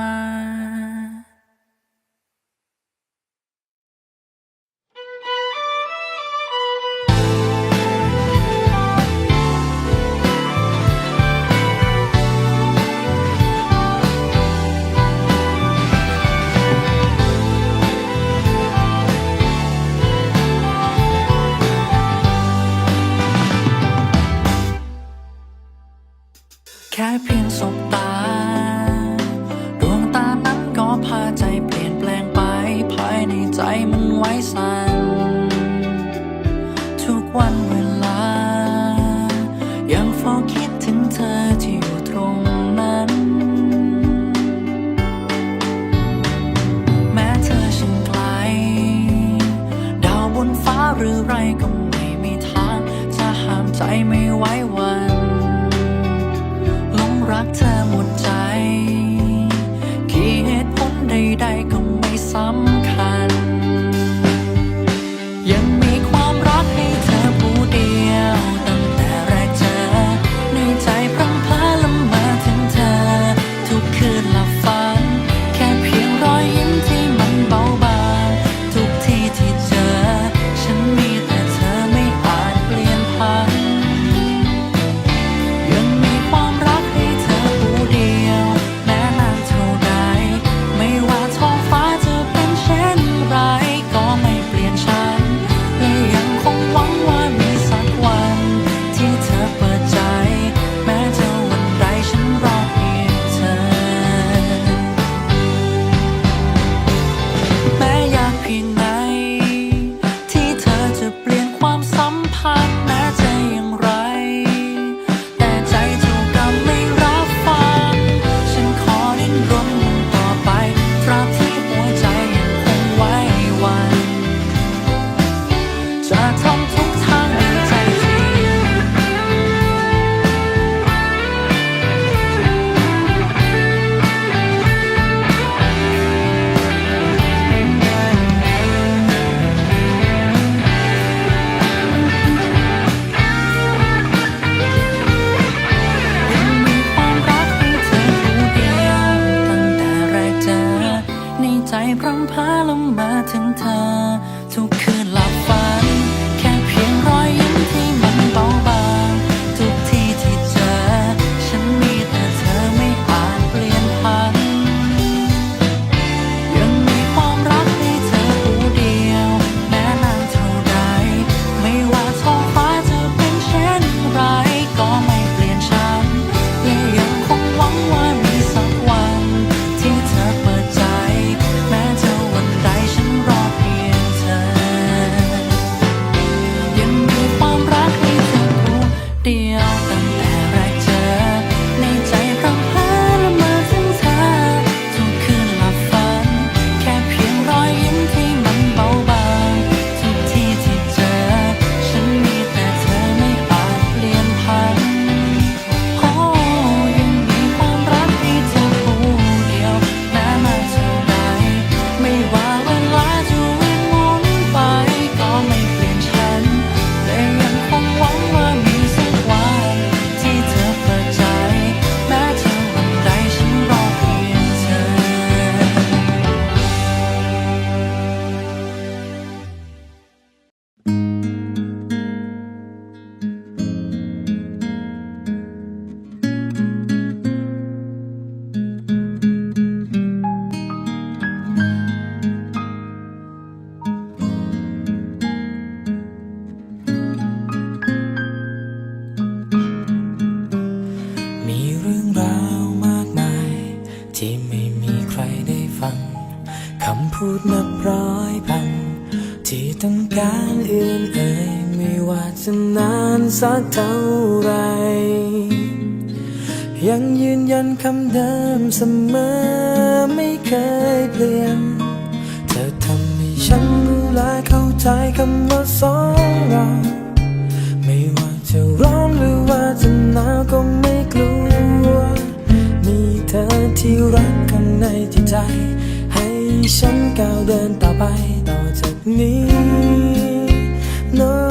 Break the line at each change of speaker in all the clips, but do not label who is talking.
teman-teman. I'm wasting my Weissan. อื่นเอ่ยไม่ว่าจะนาน
สักเท่าไรยังยืนยันคำเดิมเสมอไม่เคยเปลี่ยน เธอทำให้ฉันรู้และเข้าใจคำว่าสองเรา ไม่ว่าจะร้อนหรือว่าจะหนาวก็ไม่กลัว มีเธอที่รักข้างในที่ใจ ให้ฉันก้าวเดินต่อไปต่อจากนี้ No.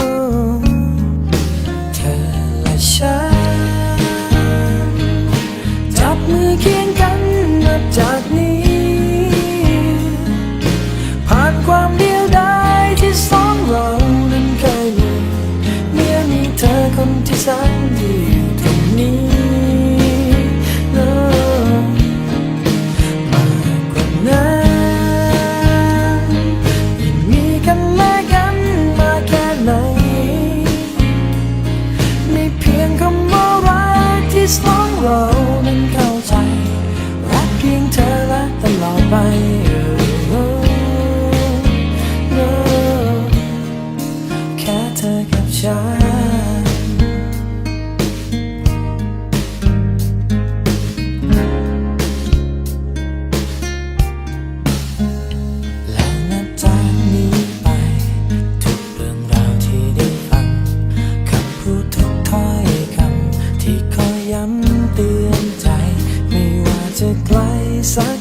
จะไกลสัก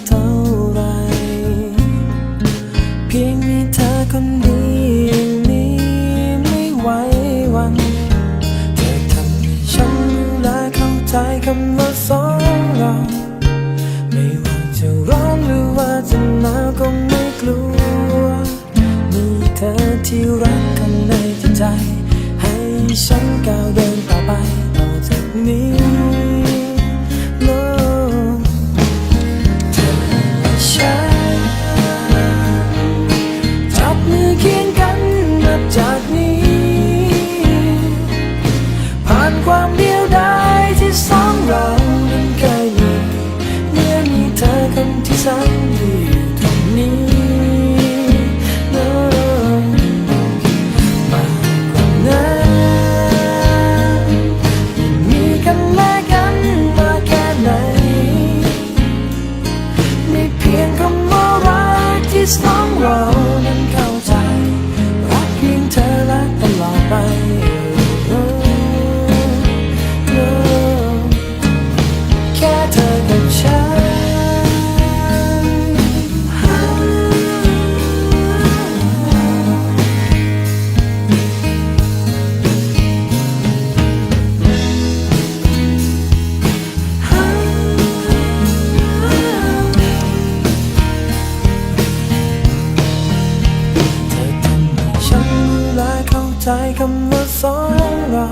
คำว่าสองเรา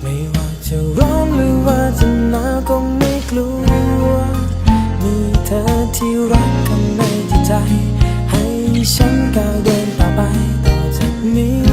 ไม่ว่าจะร้อนหรือว่าจะหนาวก็ไม่กลัว มีเธอที่รักข้างในใจ ให้ฉันก้าวเดินต่อไปต่อจากนี้